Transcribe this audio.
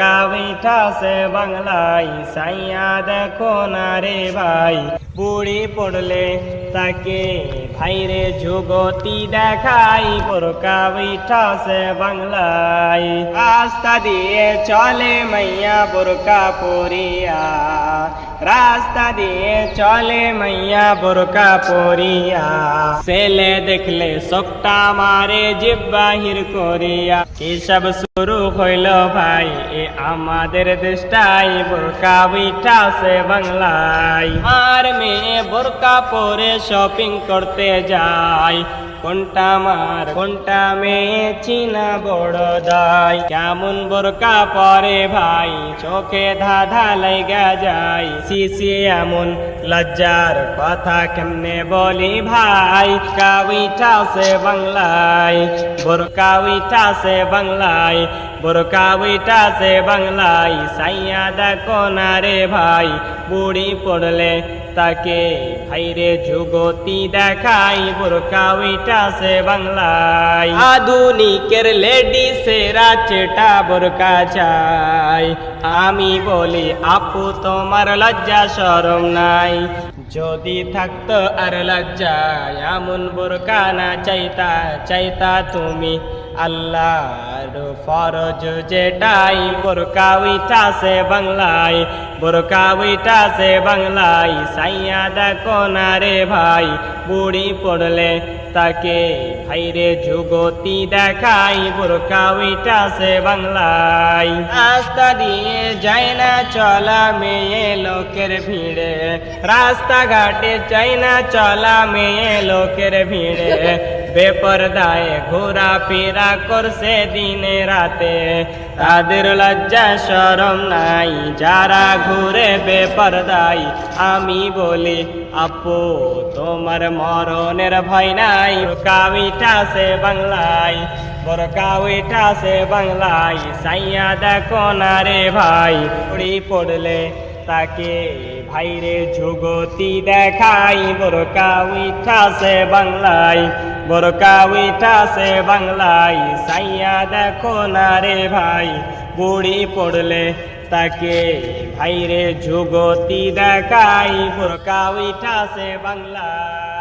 কাবিঠাসে বাংলায়, সাইয়া দেখো না রে ভাই। বুড়ি পড়লে তাকে ভাইরে যুগতি দেখাই বোরকা বিঠাসে বাংলায়। রাস্তা দিয়ে চলে মাইয়া বোরকা পরিয়া। রাস্তা দিয়ে চলে মাইয়া বোরকা পরিয়া। ছেলে দেখলে সবটা মারে জিব্বাহির করিয়া। কি সব শুরু হইল ভাই এ আমাদের দেশটাই বোরকা বিঠাসে বাংলায়। আর মেয়ে বোরকা পরে শপিং করতে যায়। কোনটা মার, কোনটা মেয়ে চিনা বড় দায় কেমন বোরকা পরে ভাই, চোখে ধাঁধা লেগা যায়। সিসি এমন লজ্জার কথা কেমনে বলি ভাই? কাবিটা সে বাংলায়, বোরকা উইটা সে বাংলায়, বোরকা উইটা সে বাংলায়। সাইয়া দেখো রে ভাই, বুড়ি পড়লে তাকে ভাইরে যুগতি দেখাই। বোরকা উইটা সে বাংলায়। আধুনিকের লেডিসেরা চেটা বোরকা চাই। আমি বলি, আপু, তোমার লজ্জা শরম নাই। যদি থাকতো আর লজ্জা এমন বোরকা না চাইতা চাইতা তুমি। আল্লাহর ফরজ যেটাই, বোরকা উইঠাসে বাংলায়, বোরকা উইঠাসে বাংলায় সাইয়া দেখো না রে ভাই, বুড়ি পড়লে তাকে ভাইরে যুগতি দেখাই, বোরকা উইঠাসে বাংলায়। রাস্তা দিয়ে যায় না চলা মেয়ে লোকের ভিড়ে, রাস্তাঘাটে চাই না চলা মেয়ে লোকের ভিড়ে বেপরদায় ঘোরা ফেরা করছে দিনে রাতে। তাদের লজ্জা সরম নাই, যারা ঘুরে বেপরদাই আমি বলি, আপু, তোমার মরণের ভয় নাই কামিটা সে বাংলায় বরকা উইঠা সে বাংলায়, সাইয়া দেখো না রে ভাই। উড়ি পড়লে তাকে ভাইরে যুগতি দেখাই বোরকা উইঠা সে বাংলায় বোরকা উইঠা সে বাংলায়, সাইয়া দেখো না রে ভাই। বুড়ি পড়লে তাকে ভাইরে যুগতি দেখাই বোরকা উইঠা সে বাংলায়।